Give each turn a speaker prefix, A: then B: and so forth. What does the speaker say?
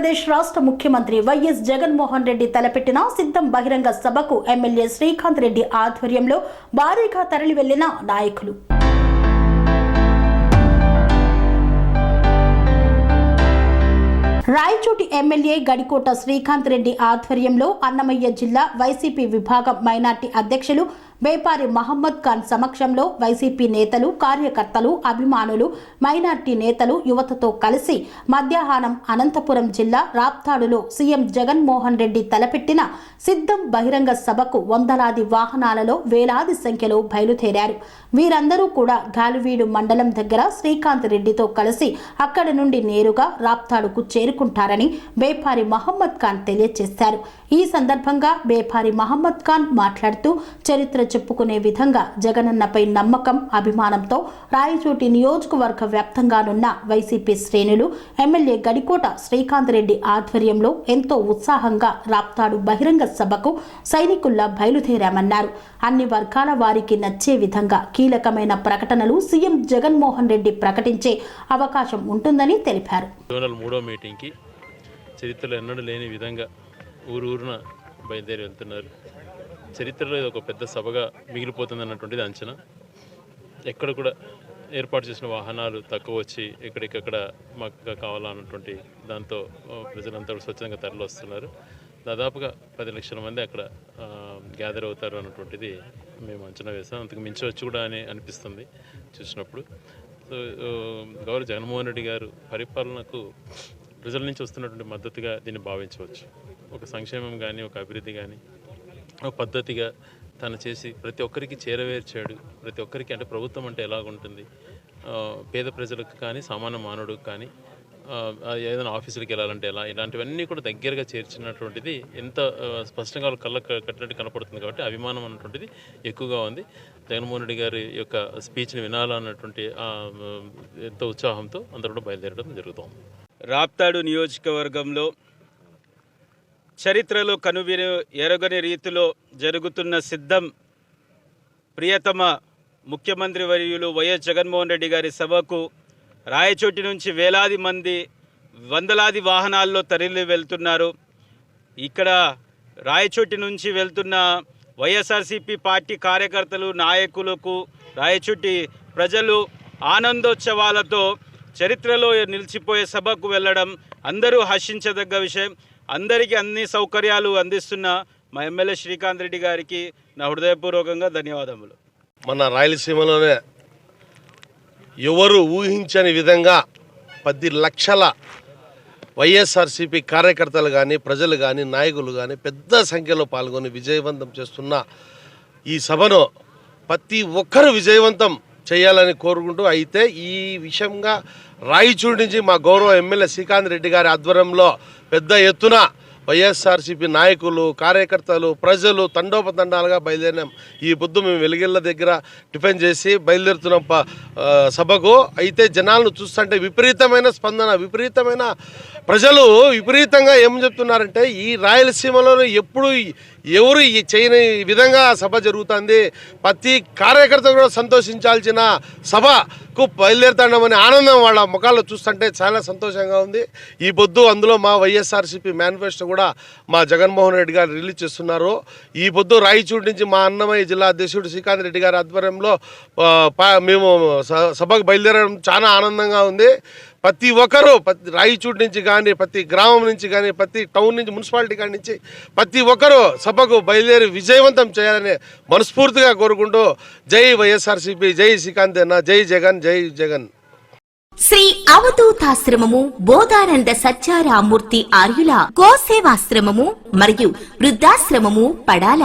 A: ఆంధ్రప్రదేశ్ రాష్ట్ర ముఖ్యమంత్రి వైఎస్ జగన్మోహన్ రెడ్డి తలపెట్టిన సిద్ధం బహిరంగ సభకు ఎమ్మెల్యే శ్రీకాంత్ రెడ్డి ఆధ్వర్యంలో భారీగా తరలి వెళ్ళిన నాయకులు. రాయచోటి ఎమ్మెల్యే గడికోట శ్రీకాంత్ రెడ్డి ఆధ్వర్యంలో అన్నమయ్య జిల్లా వైసీపీ విభాగం మైనార్టీ అధ్యక్షులు బేపారి మహమ్మద్ ఖాన్ సమక్షంలో వైసీపీ నేతలు కార్యకర్తలు అభిమానులు మైనార్టీ నేతలు యువతతో కలిసి మధ్యాహ్నం అనంతపురం జిల్లా రాప్తాడులో సీఎం జగన్మోహన్ రెడ్డి తలపెట్టిన సిద్ధం బహిరంగ సభకు వందలాది వాహనాలలో వేలాది సంఖ్యలో బయలుదేరారు. వీరందరూ కూడా గాలివీడు మండలం దగ్గర శ్రీకాంత్ రెడ్డితో కలిసి అక్కడి నుండి నేరుగా రాప్తాడుకు చేరుకుంటారని బేపారి మహమ్మద్ ఖాన్ తెలియజేశారు. ఈ సందర్భంగా బేపారి మహమ్మద్ ఖాన్ మాట్లాడుతూ చరిత్ర చెప్పుకునే విధంగా జగనన్నపై నమ్మకం అభిమానంతో రాయచోటి నియోజకవర్గ వ్యాప్తంగానున్న వైసీపీ శ్రేణులు ఎమ్మెల్యే గడికోట శ్రీకాంత్ రెడ్డి ఆధ్వర్యంలో ఎంతో ఉత్సాహంగా రాప్తాడు బహిరంగ సభకు సైనికుల్లా బయలుదేరామన్నారు. అన్ని వర్గాల వారికి నచ్చే విధంగా కీలకమైన ప్రకటనలు సీఎం జగన్మోహన్ రెడ్డి ప్రకటించే అవకాశం ఉంటుందని తెలిపారు.
B: మూడో మీటింగ్కి చరిత్రలో ఎన్నడూ లేని విధంగా ఊరూరున బయలుదేరి వెళ్తున్నారు చరిత్రలో ఇది ఒక పెద్ద సభగా మిగిలిపోతుంది అన్నటువంటిది అంచనా. ఎక్కడ కూడా ఏర్పాటు చేసిన వాహనాలు తక్కువ వచ్చి ఎక్కడికక్కడ మాకు కావాలన్నటువంటి దాంతో ప్రజలంతా స్వచ్ఛంగా స్వచ్ఛందంగా తరలి వస్తున్నారు దాదాపుగా పది లక్షల మంది అక్కడ గ్యాదర్ అవుతారు అన్నటువంటిది మేము అంచనా వేసాం. అంతకు మించి వచ్చి కూడా అని అనిపిస్తుంది చూసినప్పుడు. సో గౌరవ జగన్మోహన్ రెడ్డి గారు పరిపాలనకు ప్రజల నుంచి వస్తున్నటువంటి మద్దతుగా దీన్ని భావించవచ్చు. ఒక సంక్షేమం కానీ ఒక అభివృద్ధి కానీ ఒక పద్ధతిగా తను చేసి ప్రతి ఒక్కరికి చేరవేర్చాడు. ప్రతి ఒక్కరికి అంటే ప్రభుత్వం అంటే ఎలాగుంటుంది? పేద ప్రజలకు కానీ సామాన్య మానవుడికి కానీ ఏదైనా ఆఫీసులకు వెళ్ళాలంటే ఎలా? ఇలాంటివన్నీ కూడా దగ్గరగా చేర్చినటువంటిది ఎంత స్పష్టంగా కళ్ళకు కళ్ళ కట్టినట్టు కనపడుతుంది కాబట్టి అభిమానం అన్నటువంటిది ఎక్కువగా ఉంది. జగన్మోహన్ రెడ్డి గారి యొక్క స్పీచ్ని వినాలన్నటువంటి ఎంతో ఉత్సాహంతో అందరూ కూడా బయలుదేరడం జరుగుతుంది.
C: రాప్తాడు నియోజకవర్గంలో చరిత్రలో కనువిని ఎరగని రీతిలో జరుగుతున్న సిద్ధం ప్రియతమ ముఖ్యమంత్రి వర్యులు వైఎస్ జగన్మోహన్ రెడ్డి గారి సభకు రాయచోటి నుంచి వేలాది మంది వందలాది వాహనాల్లో తరలి వెళ్తున్నారు. ఇక్కడ రాయచోటి నుంచి వెళ్తున్న వైఎస్ఆర్సీపీ పార్టీ కార్యకర్తలు నాయకులకు రాయచోటి ప్రజలు ఆనందోత్సవాలతో చరిత్రలో నిలిచిపోయే సభకు వెళ్ళడం అందరూ హర్షించదగ్గ విషయం. అందరికీ అన్ని సౌకర్యాలు అందిస్తున్న మా ఎమ్మెల్యే శ్రీకాంత్ రెడ్డి గారికి నా హృదయపూర్వకంగా ధన్యవాదములు.
D: మన రాయలసీమలోనే ఎవరు ఊహించని విధంగా పది లక్షల వైఎస్ఆర్సీపీ కార్యకర్తలు కానీ ప్రజలు కానీ నాయకులు కానీ పెద్ద సంఖ్యలో పాల్గొని విజయవంతం చేస్తున్న ఈ సభను ప్రతి ఒక్కరు విజయవంతం చేయాలని కోరుకుంటూ అయితే ఈ విషయంగా రాయచూడి నుంచి మా గౌరవ ఎమ్మెల్యే శ్రీకాంత్ రెడ్డి గారి ఆధ్వర్యంలో పెద్ద ఎత్తున వైఎస్ఆర్సీపీ నాయకులు కార్యకర్తలు ప్రజలు తండోపతండాలుగా బయలుదేరినాం. ఈ పొద్దు మేము వెలిగిళ్ళ దగ్గర టిఫిన్ చేసి బయలుదేరుతున్నాం సభకు. అయితే జనాలను చూస్తుంటే విపరీతమైన స్పందన విపరీతమైన ప్రజలు విపరీతంగా ఏం చెప్తున్నారంటే ఈ రాయలసీమలో ఎప్పుడు ఎవరు ఈ చేయని విధంగా సభ జరుగుతుంది? ప్రతి కార్యకర్త కూడా సంతోషించాల్సిన సభకు బయలుదేరుతాడమని ఆనందం వాళ్ళ ముఖాల్లో చూస్తుంటే చాలా సంతోషంగా ఉంది. ఈ పొద్దు అందులో మా వైఎస్ఆర్సీపీ మేనిఫెస్టో కూడా మా జగన్మోహన్ రెడ్డి గారు రిలీజ్ చేస్తున్నారు. ఈ పొద్దు రాయచూడి నుంచి మా అన్నమయ్య జిల్లా అధ్యక్షుడు శ్రీకాంత్ రెడ్డి గారి ఆధ్వర్యంలో మేము స- సభకు బయలుదేరడం చాలా ఆనందంగా ఉంది. ప్రతి ఒక్కరూ ప్రతి రాయచూడి నుంచి కానీ ప్రతి గ్రామం నుంచి కానీ ప్రతి టౌన్ నుంచి మున్సిపాలిటీ కాడి నుంచి ప్రతి ఒక్కరూ సభకు బయలుదేరి విజయవంతం చేయాలని మనస్ఫూర్తిగా కోరుకుంటూ జై వైఎస్ఆర్సీపీ జై శ్రీకాంత్ అన్న జై జగన్ జై జగన్.
E: శ్రీ అవధూతాశ్రమము బోధానంద సత్యారామూర్తి ఆర్యుల గోసేవాశ్రమము మరియు వృద్ధాశ్రమము పడాల.